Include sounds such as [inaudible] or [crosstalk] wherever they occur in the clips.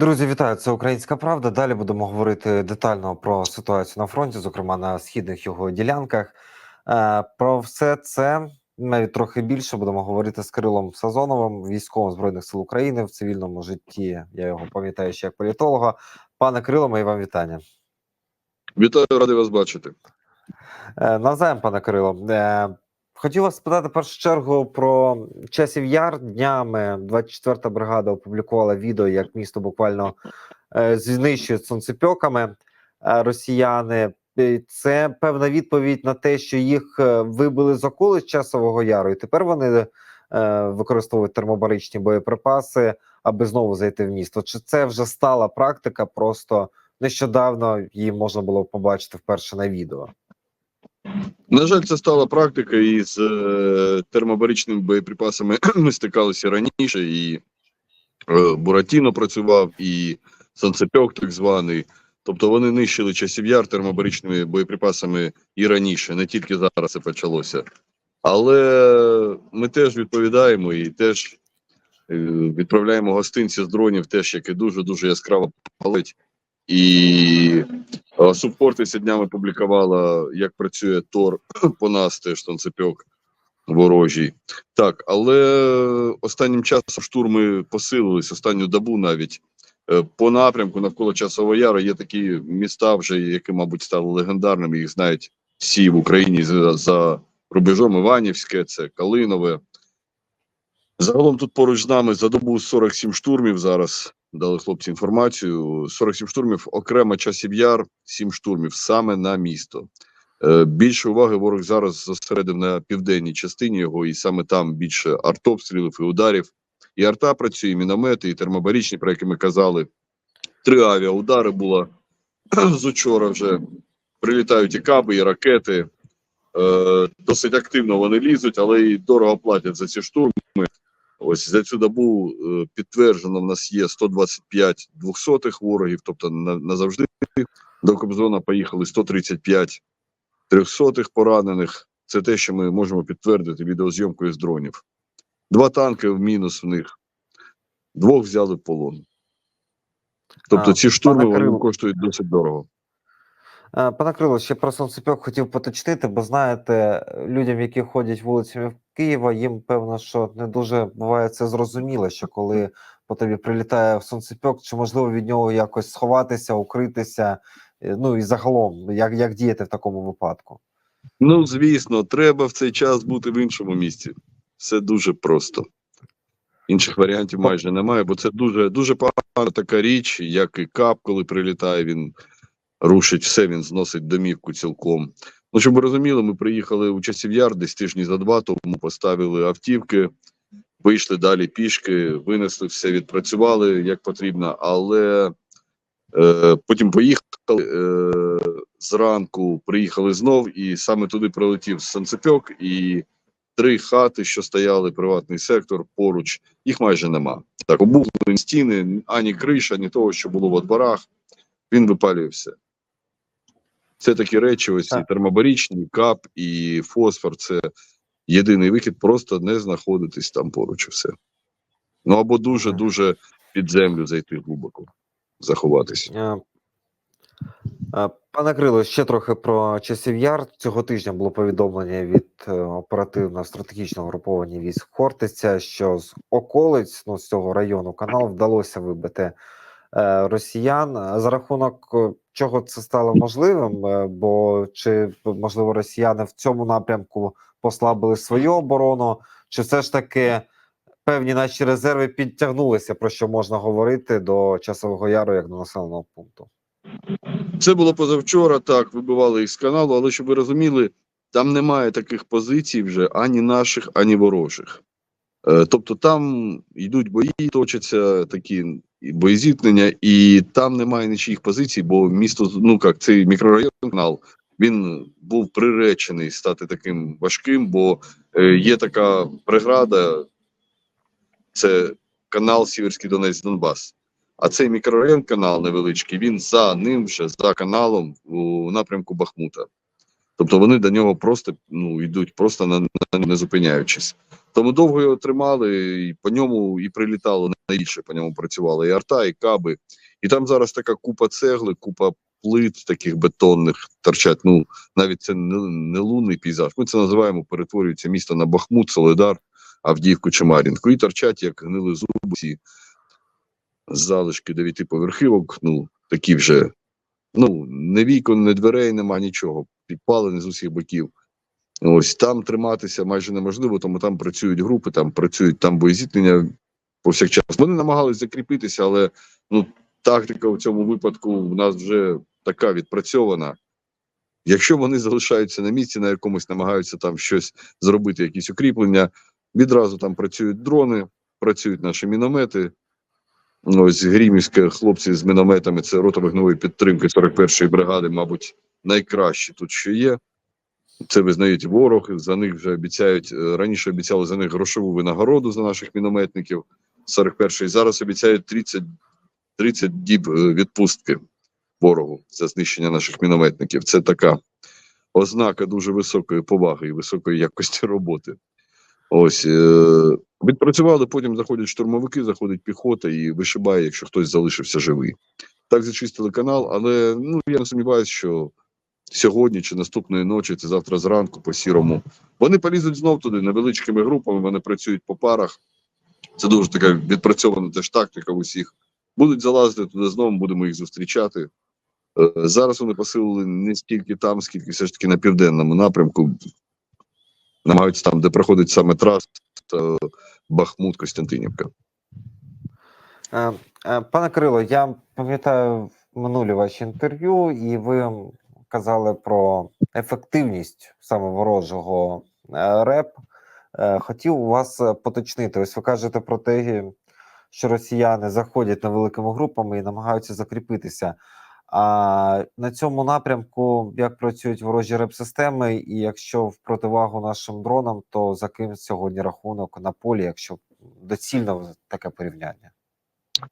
Друзі, вітаю! Це Українська Правда. Далі будемо говорити детально про ситуацію на фронті, зокрема на східних його ділянках. Е, Про все це навіть трохи більше будемо говорити з Кирилом Сазоновим, військовим збройних сил України в цивільному житті. Я його пам'ятаю ще як політолога. Пане Кирило, мої вам вітання. Вітаю, радий вас бачити. Е, Навзаєм, пане Кирило. Хотів вас спитати в першу чергу про часів яр. Днями 24-та бригада опублікувала відео, як місто буквально е, знищують сонцепьоками е, росіяни. Це певна відповідь на те, що їх е, вибили з околиць часового яру, і тепер вони е, використовують термобаричні боєприпаси, аби знову зайти в місто. Чи це вже стала практика? Просто нещодавно її можна було побачити вперше на відео. На жаль, це стала практика, і з е, термобаричними боєприпасами [clears throat] ми стикалися раніше, і е, Буратіно працював, і Санцепьок так званий. Тобто вони нищили часів яр термобаричними боєприпасами і раніше, не тільки зараз це почалося. Але ми теж відповідаємо і теж е, відправляємо гостинці з дронів, теж які дуже-дуже яскраво палить. І е, Субфортиця днями публікувала, як працює Тор [clears throat] по нас, теж танцепьок ворожий. Так, але останнім часом штурми посилились, останню добу навіть. Е, По напрямку навколо Часового Яру є такі міста, вже які, мабуть, стали легендарними. Їх знають всі в Україні за, за рубежом Іванівське, це Калинове. Загалом тут поруч з нами за добу 47 штурмів зараз дали хлопці інформацію. 47 штурмів, окремо часів яр, 7 штурмів саме на місто. Е, Більше уваги ворог зараз зосередив на південній частині його, і саме там більше артобстрілів і ударів. І арта працює, і міномети, і термобарічні, про які ми казали. Три авіаудари було [clears throat] з учора вже. Прилітають і каби, і ракети. Е, досить активно вони лізуть, але і дорого платять за ці штурми. Ось за цю добу е, підтверджено в нас є 125 двохсотих ворогів, тобто назавжди до Кобзона поїхали 135 трьохсотих поранених. Це те, що ми можемо підтвердити відеозйомкою з дронів. Два танки в мінус в них, двох взяли в полон. Тобто ці штурми вони коштують досить дорого. Е, Пане Крило, ще про сонцепьок хотів поточнити, бо знаєте, людям, які ходять вулицями Києва, їм певно, що не дуже буває це зрозуміло, що коли по тобі прилітає сонцепьок, чи можливо від нього якось сховатися, укритися, е, ну і загалом, як, як діяти в такому випадку? Ну, звісно, треба в цей час бути в іншому місці. Все дуже просто. Інших варіантів майже немає, бо це дуже дуже погана така річ, як і кап, коли прилітає, він рушить все, він зносить домівку цілком. Ну, щоб ви розуміли, ми приїхали у часів яр десь тижні за два, тому поставили автівки, вийшли далі пішки, винесли все, відпрацювали як потрібно, але е, потім поїхали е, зранку, приїхали знов, і саме туди прилетів санцепьок, і три хати, що стояли, приватний сектор поруч, їх майже нема. Так, обуглені стіни, ані криша, ні того, що було в дворах. Він випалює все. Це такі речі, ось і термобарічні, кап і фосфор. Це єдиний вихід, просто не знаходитись там поруч і все. Ну або дуже дуже під землю зайти глибоко, заховатись. Е, е, Пане Крило, ще трохи про часів яр. Цього тижня було повідомлення від е, оперативно-стратегічного груповання військ Хортиця, що з околиць ну, з цього району канал вдалося вибити росіян. За рахунок е, чого це стало можливим? Е, Бо чи можливо росіяни в цьому напрямку послабили свою оборону, чи все ж таки певні наші резерви підтягнулися, про що можна говорити до часового яру як до населеного пункту? Це було позавчора, так, вибивали їх з каналу, але щоб ви розуміли, там немає таких позицій вже ані наших, ані ворожих. Е, тобто там йдуть бої, точаться такі боєзіткнення, і там немає нічиїх позицій, бо місто, ну як цей мікрорайон канал, він був приречений стати таким важким, бо е, є така преграда, це канал Сіверський Донець Донбас. А цей мікрорайон канал невеличкий, він за ним вже за каналом у напрямку Бахмута. Тобто вони до нього просто ну, йдуть, просто на, на не зупиняючись. Тому довго його тримали, і по ньому і прилітало найбільше, по ньому працювали і арта, і каби. І там зараз така купа цегли, купа плит таких бетонних торчать. Ну, навіть це не, не лунний пейзаж. Ми це називаємо, перетворюється місто на Бахмут, Солидар, Авдіївку чи Мар'їнку. І торчать, як гнили зуби, ці залишки дев'ятиповерхівок, ну, такі вже, ну, не вікон, не дверей, нема нічого. Підпалені з усіх боків. Ось там триматися майже неможливо, тому там працюють групи, там працюють там боєзіткнення повсякчас. Вони намагались закріпитися, але ну, тактика в цьому випадку в нас вже така відпрацьована. Якщо вони залишаються на місці, на якомусь намагаються там щось зробити, якісь укріплення, відразу там працюють дрони, працюють наші міномети. Ось Грімівське хлопці з мінометами, це рота вогневої підтримки 41-ї бригади, мабуть, найкращі тут, що є. Це визнають ворог. За них вже обіцяють е, раніше обіцяли за них грошову винагороду за наших мінометників 41-ї. Зараз обіцяють 30, 30 діб е, відпустки ворогу за знищення наших мінометників. Це така ознака дуже високої поваги і високої якості роботи. Ось е- відпрацювали, потім заходять штурмовики, заходить піхота і вишибає, якщо хтось залишився живий. Так зачистили канал, але ну я не сумніваюся, що сьогодні чи наступної ночі, це завтра зранку по сірому. Вони полізуть знов туди невеличкими групами, вони працюють по парах. Це дуже така відпрацьована теж тактика в усіх. Будуть залазити туди знову, будемо їх зустрічати. Е, Зараз вони посилили не стільки там, скільки все ж таки на південному напрямку. Намагаються там, де проходить саме трас е, Бахмут, Костянтинівка. Е, Пане Кирило, я пам'ятаю минулі ваші інтерв'ю, і ви казали про ефективність саме ворожого е, РЕП. Е, Хотів у вас е, поточнити. Ось ви кажете про те, що росіяни заходять невеликими групами і намагаються закріпитися. А на цьому напрямку як працюють ворожі реп-системи, і якщо в противагу нашим дронам, то за ким сьогодні рахунок на полі, якщо доцільно таке порівняння?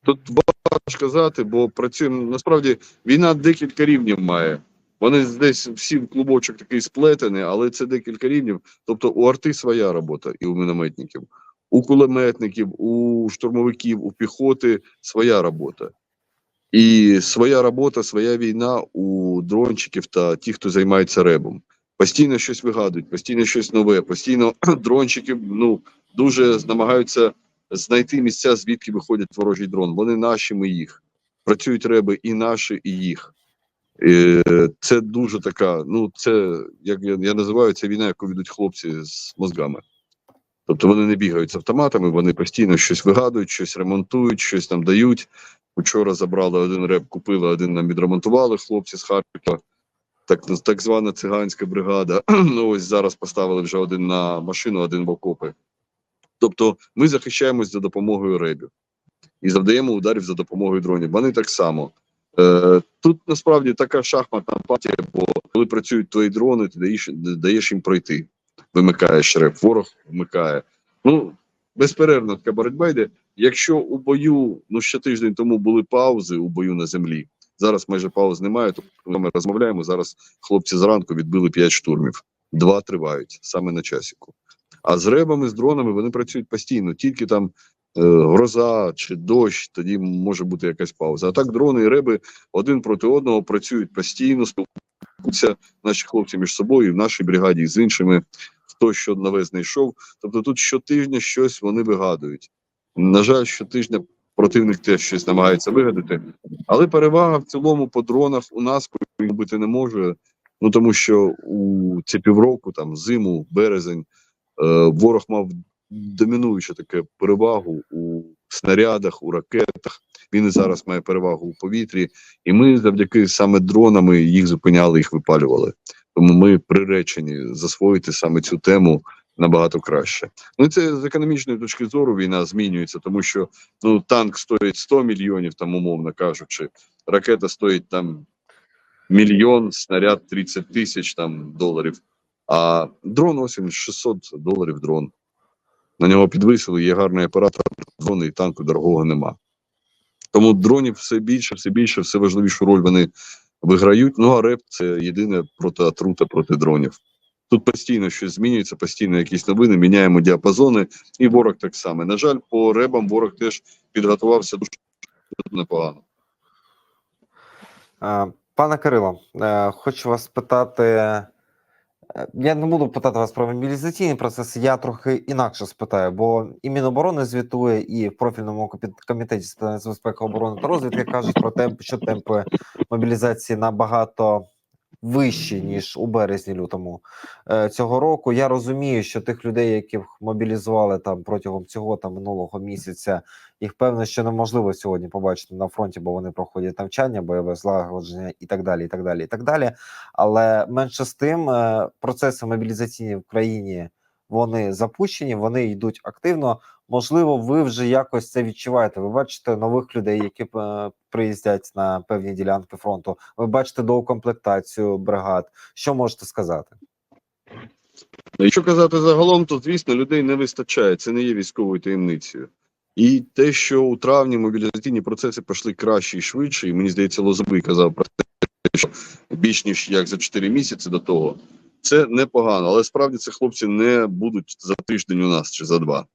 Тут важко казати, бо працюємо насправді війна декілька рівнів має. Вони десь всі в клубочок такий сплетений, але це декілька рівнів. Тобто у арти своя робота і у мінометників, у кулеметників, у штурмовиків, у піхоти своя робота. І своя робота, своя війна у дрончиків та ті, хто займається ребом. Постійно щось вигадують, постійно щось нове, постійно [clears throat] дрончики ну, дуже намагаються знайти місця, звідки виходять ворожий дрон. Вони наші, ми їх. Працюють реби і наші, і їх. Е, Це дуже така. Ну, це як я, я називаю це війна, яку ведуть хлопці з мозгами. Тобто вони не бігають з автоматами, вони постійно щось вигадують, щось ремонтують, щось там дають. Вчора забрали один реп, купили, один нам відремонтували хлопці з Харкова. Так, так звана циганська бригада. [clears throat] Ну ось зараз поставили вже один на машину, один в окопи. Тобто ми захищаємось за допомогою ребів і завдаємо ударів за допомогою дронів. Вони так само. Е, тут насправді така шахматна партія, бо коли працюють твої дрони, ти даєш, даєш їм пройти. Вимикаєш реп, ворог вмикає. Ну, безперервна така боротьба йде. Якщо у бою, ну ще тиждень тому були паузи у бою на землі. Зараз майже пауз немає, тобто ми розмовляємо. Зараз хлопці зранку відбили 5 штурмів. Два тривають саме на часіку. А з ребами, з дронами вони працюють постійно, тільки там гроза чи дощ, тоді може бути якась пауза. А так дрони і реби один проти одного працюють постійно, спілкуються наші хлопці між собою, в нашій бригаді, з іншими, хто що нове знайшов. Тобто тут щотижня щось вони вигадують. На жаль, щотижня противник теж щось намагається вигадати, але перевага в цілому по дронах у нас бути не може. Ну тому що у ці півроку, там зиму, березень, е, ворог мав домінуючу таке перевагу у снарядах, у ракетах. Він і зараз має перевагу у повітрі, і ми завдяки саме дронами їх зупиняли, їх випалювали. Тому ми приречені засвоїти саме цю тему набагато краще. Ну це з економічної точки зору війна змінюється, тому що ну танк стоїть 100 мільйонів, там умовно кажучи, ракета стоїть там мільйон, снаряд 30 тисяч там доларів. А дрон ось він 600 доларів дрон. На нього підвисили, є гарний оператор, дрони і танку дорогого нема. Тому дронів все більше, все більше, все важливішу роль вони виграють. Ну а РЕП це єдине проти отрута проти дронів. Тут постійно щось змінюється, постійно якісь новини, міняємо діапазони, і ворог так само. На жаль, по ребам ворог теж підготувався дуже непогано. Пане Кирило, е, хочу вас питати. Е, Я не буду питати вас про мобілізаційний процес, я трохи інакше спитаю, бо і Міноборони звітує, і в профільному комітеті з безпеки оборони та розвідки кажуть про те, що темпи мобілізації набагато вищі, ніж у березні лютому е, цього року. Я розумію, що тих людей, яких мобілізували там протягом цього та минулого місяця, їх певно, що неможливо сьогодні побачити на фронті, бо вони проходять навчання, бойове злагодження і так далі. І так далі, і так далі. Але менше з тим, е, процеси мобілізаційні в країні вони запущені, вони йдуть активно. Можливо, ви вже якось це відчуваєте. Ви бачите нових людей, які е, приїздять на певні ділянки фронту. Ви бачите доукомплектацію бригад. Що можете сказати? Якщо казати загалом, то звісно людей не вистачає. Це не є військовою таємницею. І те, що у травні мобілізаційні процеси пішли краще і швидше, і мені здається, Лозовий казав про те, що більш ніж як за 4 місяці до того, це непогано. Але справді це хлопці не будуть за тиждень у нас чи за два.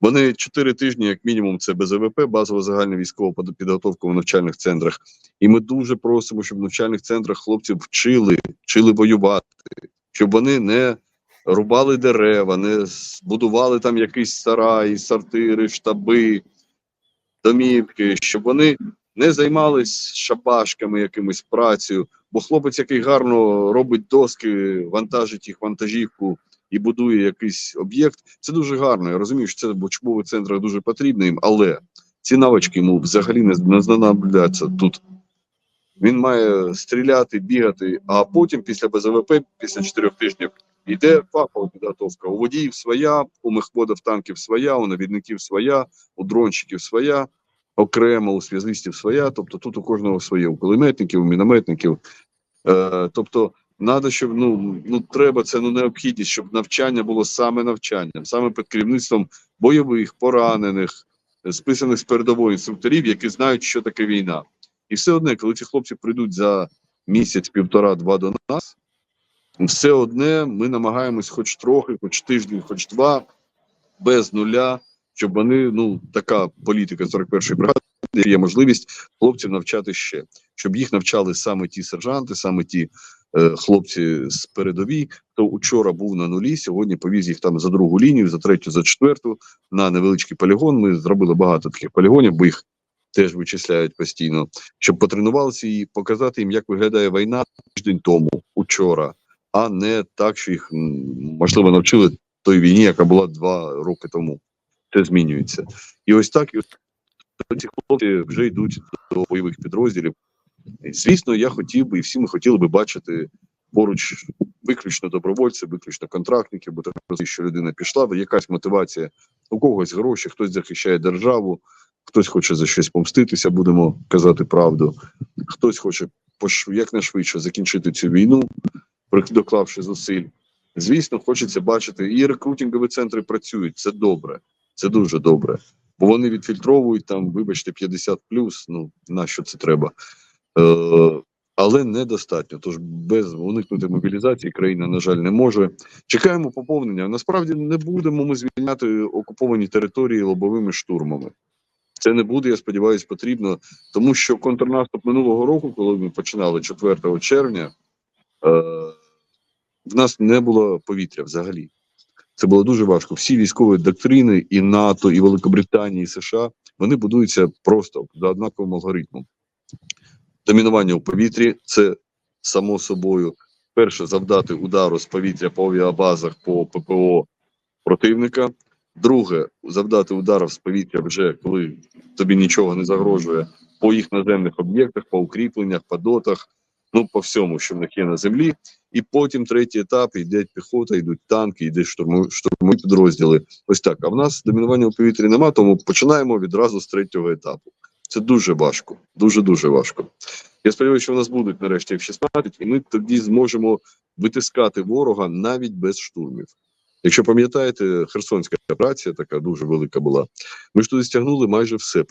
Вони 4 тижні, як мінімум, це БЗВП, базова загальна військова підготовка в навчальних центрах. І ми дуже просимо, щоб в навчальних центрах хлопців вчили, вчили воювати, щоб вони не рубали дерева, не будували там якісь сараї, сортири, штаби, домівки, щоб вони не займались шабашками, якимось працею. Бо хлопець, який гарно робить доски, вантажить їх вантажівку і будує якийсь об'єкт, це дуже гарно. Я розумію, що це в учбових центрах дуже потрібно їм, але ці навички йому взагалі не знадобляться тут. Він має стріляти, бігати, а потім, після БЗВП, після чотирьох тижнів, йде фахова підготовка. У водіїв своя, у мехводів танків своя, у навідників своя, у дронщиків своя, окремо у зв'язистів своя. Тобто тут у кожного своє, у кулеметників, у мінометників. Е, тобто, треба, щоб ну, ну треба це ну необхідність, щоб навчання було саме навчанням, саме під керівництвом бойових, поранених, е, списаних з передової інструкторів, які знають, що таке війна. І все одне, коли ці хлопці прийдуть за місяць, півтора-два до нас, все одне ми намагаємось хоч трохи, хоч тиждень, хоч два, без нуля, щоб вони, ну, така політика 41-ї бригади, є можливість хлопців навчати ще, щоб їх навчали саме ті сержанти, саме ті е, хлопці з передовій, хто учора був на нулі, сьогодні повіз їх там за другу лінію, за третю, за четверту на невеличкий полігон. Ми зробили багато таких полігонів, бо їх теж вичисляють постійно, щоб потренувалися і показати їм, як виглядає війна тиждень тому, учора, а не так, що їх можливо навчили той війні, яка була два роки тому. Це змінюється. І ось так і ці хлопці вже йдуть до бойових підрозділів. І, звісно, я хотів би, і всі ми хотіли би бачити поруч виключно добровольців, виключно контрактників, бо так що людина пішла, якась мотивація, у когось гроші, хтось захищає державу, хтось хоче за щось помститися, будемо казати правду. Хтось хоче якнайшвидше закінчити цю війну, доклавши зусиль. Звісно, хочеться бачити, і рекрутингові центри працюють. Це добре, це дуже добре. Бо вони відфільтровують там, вибачте, 50 ну на що це треба. Е, але недостатньо. Тож без уникнути мобілізації країна, на жаль, не може. Чекаємо поповнення. Насправді не будемо ми звільняти окуповані території лобовими штурмами. Це не буде, я сподіваюся, потрібно, тому що контрнаступ минулого року, коли ми починали 4 червня, е, в нас не було повітря взагалі. Це було дуже важко. Всі військові доктрини і НАТО, і Великобританії, і США вони будуються просто за однаковим алгоритмом. Домінування у повітрі це само собою. Перше, завдати удару з повітря по авіабазах, по ППО противника. Друге, завдати ударів з повітря вже коли тобі нічого не загрожує по їх наземних об'єктах, по укріпленнях, по дотах, ну по всьому, що в них є на землі. І потім третій етап йде піхота, йдуть танки, йде штурмові штурмові підрозділи. Ось так. А в нас домінування у повітрі нема, тому починаємо відразу з третього етапу. Це дуже важко, дуже дуже важко. Я сподіваюся, що в нас будуть нарешті F-16, і ми тоді зможемо витискати ворога навіть без штурмів. Якщо пам'ятаєте, Херсонська операція така дуже велика була. Ми ж туди стягнули майже все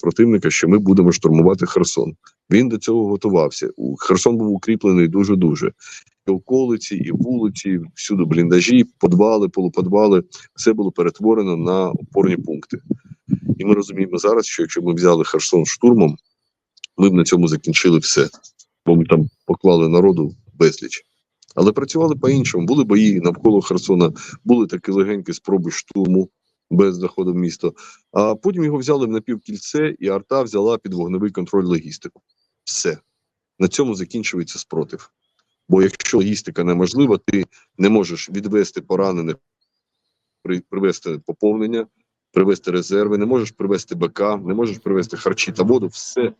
противника, що ми будемо штурмувати Херсон. Він до цього готувався. Херсон був укріплений дуже дуже. І околиці, і вулиці, всюди бліндажі, подвали, полуподвали, все було перетворено на опорні пункти. І ми розуміємо зараз, що якщо ми взяли Херсон штурмом, ми б на цьому закінчили все. Бо ми там поклали народу безліч. Але працювали по-іншому. Були бої навколо Херсона, були такі легенькі спроби штурму без заходу в місто. А потім його взяли в напівкільце, і арта взяла під вогневий контроль логістику. Все. На цьому закінчується спротив. Бо якщо логістика неможлива, ти не можеш відвести поранених, привести поповнення, привести резерви, не можеш привести БК, не можеш привести харчі та воду. Все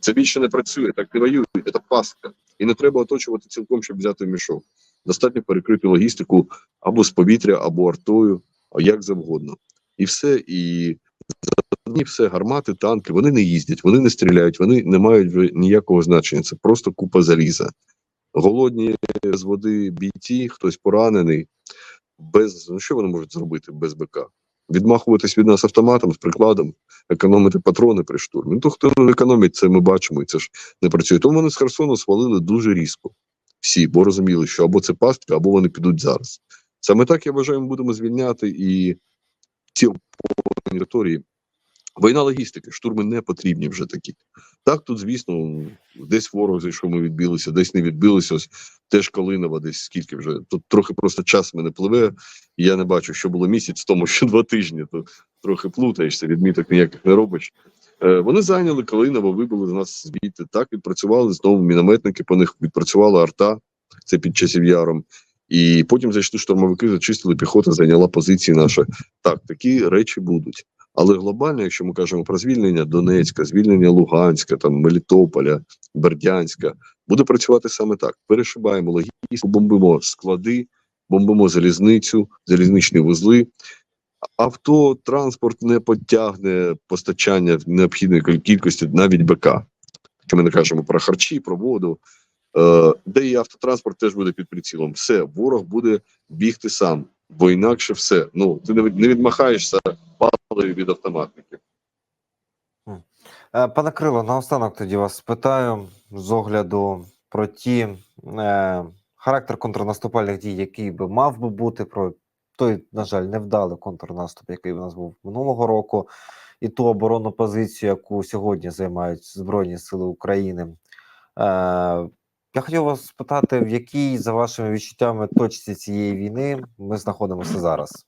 це більше не працює, так не воюють, це пастка. І не треба оточувати цілком, щоб взяти мішок. Достатньо перекрити логістику або з повітря, або артою, а як завгодно. І все. І за все, гармати, танки, вони не їздять, вони не стріляють, вони не мають ніякого значення. Це просто купа заліза. Голодні з води бійці, хтось поранений, без ну що вони можуть зробити без БК? Відмахуватись від нас автоматом з прикладом, економити патрони при штурмі. Ну то хто не економить, це ми бачимо, і це ж не працює. Тому вони з Херсону свалили дуже різко. Всі, бо розуміли, що або це пастка, або вони підуть зараз. Саме так я вважаю, ми будемо звільняти і ці території. Війна логістики, штурми не потрібні вже такі. Так, тут, звісно, десь ворог зайшов, ми відбилися, десь не відбилися. Ось теж Калинова, десь скільки вже. Тут трохи просто час мене пливе, і я не бачу, що було місяць тому, що два тижні. То трохи плутаєшся, відміток ніяких не робиш. Е, вони зайняли Калиново, вибили з нас звідти. Так відпрацювали знову мінометники, по них відпрацювала арта, це під часів яром. І потім зайшли штурмовики, зачистили піхота, зайняла позиції наші. Так, такі речі будуть. Але глобально, якщо ми кажемо про звільнення Донецька, звільнення Луганська, там Мелітополя, Бердянська, буде працювати саме так: перешибаємо логістику, бомбимо склади, бомбимо залізницю, залізничні вузли. Авто, транспорт не потягне постачання необхідної кількості навіть БК. Якщо ми не кажемо про харчі, про воду, е, де і автотранспорт теж буде під прицілом. Все, ворог буде бігти сам, бо інакше все. Ну ти не відмахаєшся палою від автоматників. Е, Пане Крило, наостанок тоді вас спитаю з огляду про ті е, характер контрнаступальних дій, який би мав би бути, про той, на жаль, невдалий контрнаступ, який у нас був минулого року, і ту оборонну позицію, яку сьогодні займають Збройні Сили України. Е, я хотів вас спитати, в якій, за вашими відчуттями, точці цієї війни ми знаходимося зараз?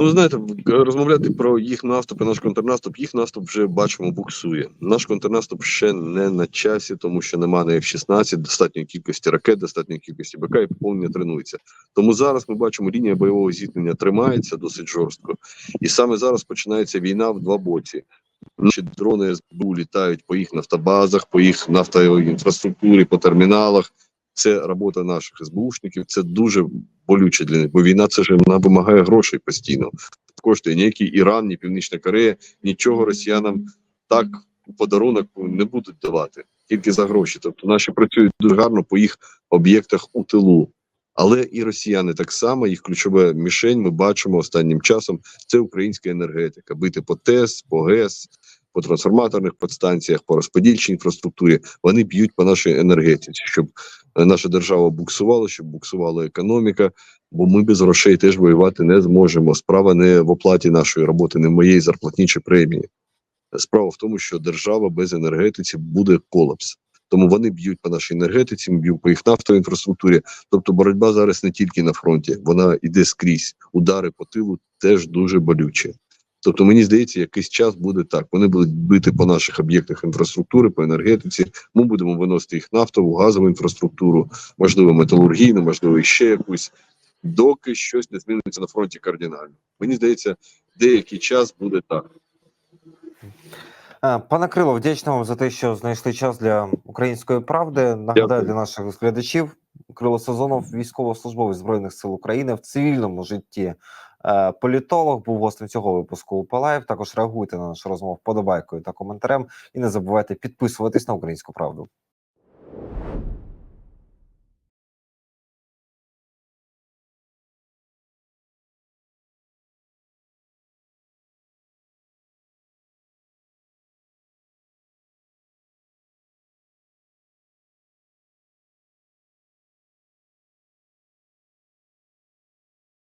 Ну, знаєте, розмовляти про їх наступ і наш контрнаступ, їх наступ вже бачимо буксує. Наш контрнаступ ще не на часі, тому що немає на F-16, достатньої кількості ракет, достатньої кількості БК і поповнення тренується. Тому зараз ми бачимо, лінія бойового зіткнення тримається досить жорстко, і саме зараз починається війна в два боці. Наші дрони СБУ літають по їх нафтобазах, по їх нафтоінфраструктурі, по терміналах. Це робота наших СБУшників. Це дуже болюче для них, бо війна це ж вона вимагає грошей постійно. Коштує ніякий Іран, ні Північна Корея, нічого росіянам так у подарунок не будуть давати, тільки за гроші. Тобто наші працюють дуже гарно по їх об'єктах у тилу. Але і росіяни так само, їх ключова мішень ми бачимо останнім часом. Це українська енергетика. Бити по ТЕС, по ГЕС, по трансформаторних подстанціях, по розподільчій інфраструктурі. Вони б'ють по нашій енергетиці, щоб е, наша держава буксувала, щоб буксувала економіка. Бо ми без грошей теж воювати не зможемо. Справа не в оплаті нашої роботи, не в моєї зарплатні чи премії. Справа в тому, що держава без енергетиці буде колапс. Тому вони б'ють по нашій енергетиці, б'ють по їх нафтоінфраструктурі. Тобто боротьба зараз не тільки на фронті, вона йде скрізь. Удари по тилу теж дуже болючі. Тобто, мені здається, якийсь час буде так. Вони будуть бити по наших об'єктах інфраструктури, по енергетиці. Ми будемо виносити їх нафтову, газову інфраструктуру, можливо, металургійну, можливо, ще якусь, доки щось не зміниться на фронті кардинально. Мені здається, деякий час буде так. Пане Крило, вдячний вам за те, що знайшли час для української правди. Нагадаю Дякую. для наших глядачів. Крило Сазонов, військовослужбовець збройних сил України в цивільному житті. Е, Політолог був гостем цього випуску у Палаїв. Також реагуйте на нашу розмову вподобайкою та коментарем. І не забувайте підписуватись на українську правду.